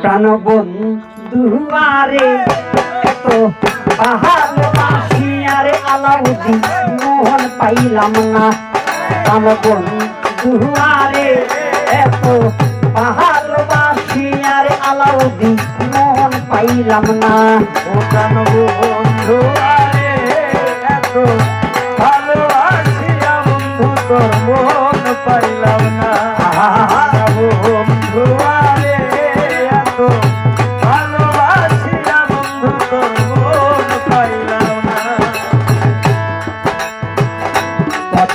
প্রাণ বন্ধুয়ারে এত ভালোবাসি আরে আলাউদ্দিন মোহন পাইলাম না। প্রাণ বন্ধুয়ারে এত ভালোবাসি আরে আলাউদ্দিন মোহন পাইলাম না। ও প্রাণ বন্ধু আরে এত ভালোবাসিয়া বন্ধু তোর মন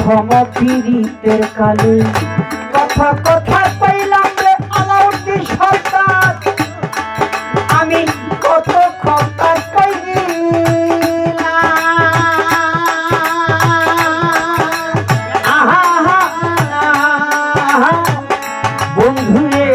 প্রথম পীড়িতের কালে। কথা কথা পাইলাম রে আলাউদ্দিন সরকার। আমি কত কথা বন্ধু রে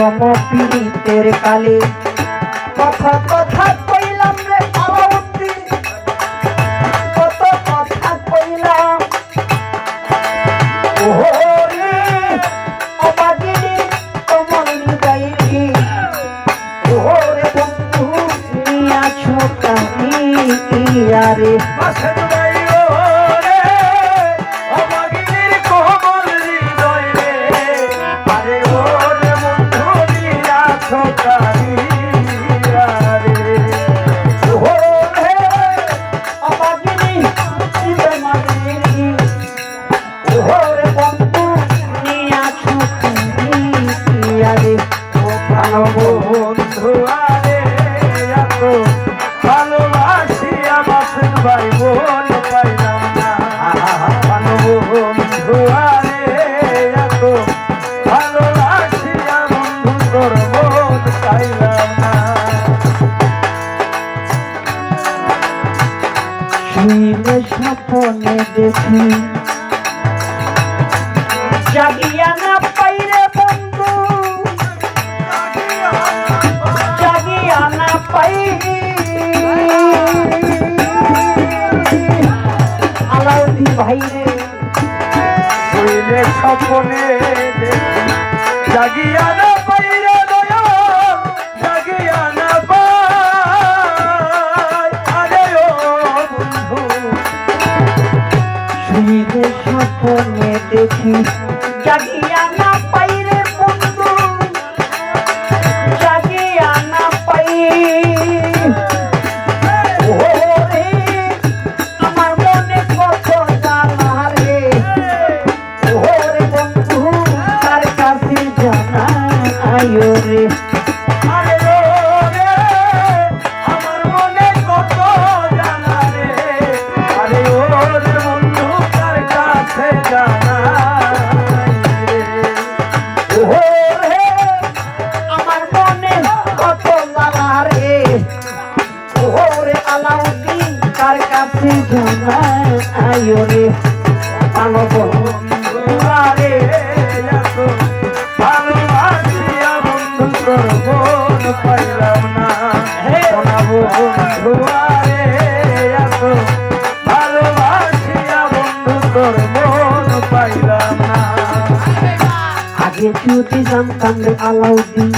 প্রথম পীড়িতের কালে। কথা কথা কইলাম রে আলাউদ্দিন কত কথা কইলাম। ওরে অবাগিনী কমল হৃদয়ে। ওরে বন্ধু স্বপনে জাগিয়া না পাইরে বন্ধু। জাগিয়া না পাই আলাউদ্দিন ভাইরে শুইলে স্বপনে জাগিয়া না Thank you. আয়ো রে আরে এত ভালোবাসিয়া বন্ধু তোর বোন পাইলাম না। সোনা বন্ধু ভালোবাসিয়া বন্ধু তোর বোন পাইলাম না। আগে যদি জানতাম রে আলাউদ্দিন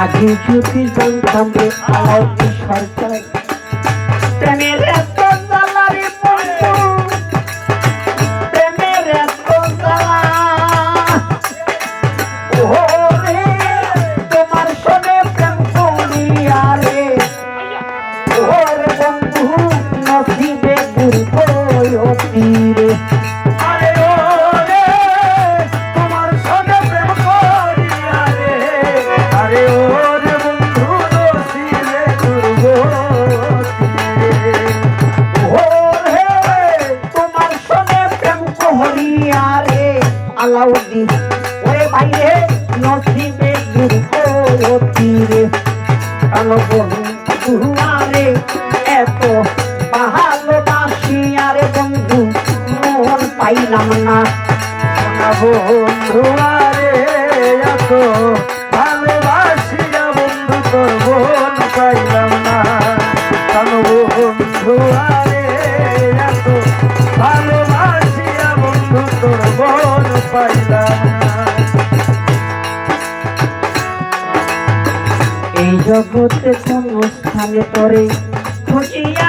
আগে যদি জানতাম রে আলাউদ্দিন সরকার পাইলাম না। বন্ধু, আরে এত ভালোবাসিয়া বন্ধু তোর বোন পাইলাম না। বন্ধু, আরে এত ভালোবাসিয়া বন্ধু তোর বোন পাইলাম এই জগতে কোন স্থানে তোরে খুঁজিয়া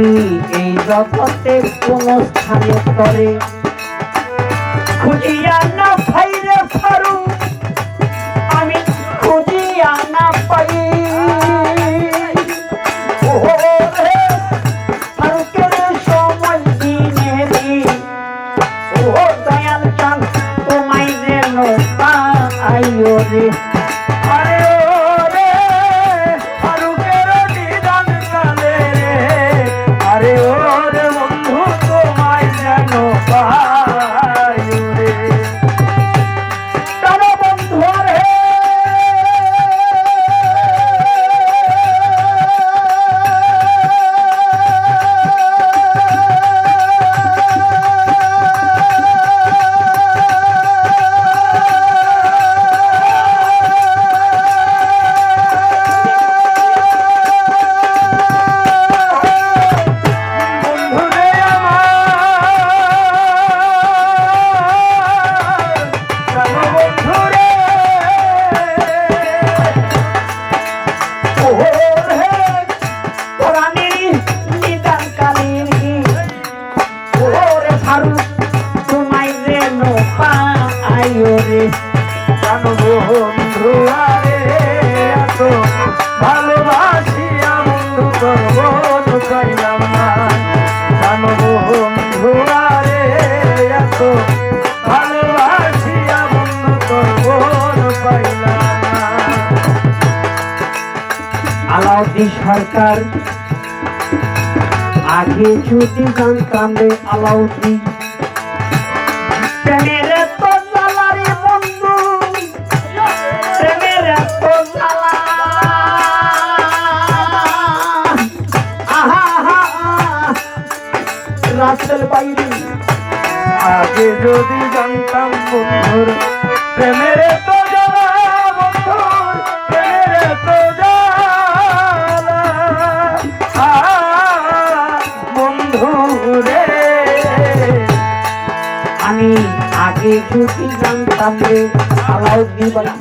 আমি এই জগতে কোন স্থানে তরে খুলিয়া না ভাইরে Ah, ah, ah. घर कर आगे छोटी जान का मैं अलाउ थी चले যদি জানতাম রে আলাউদ্দিন বলা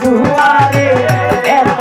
জুয়ারে এত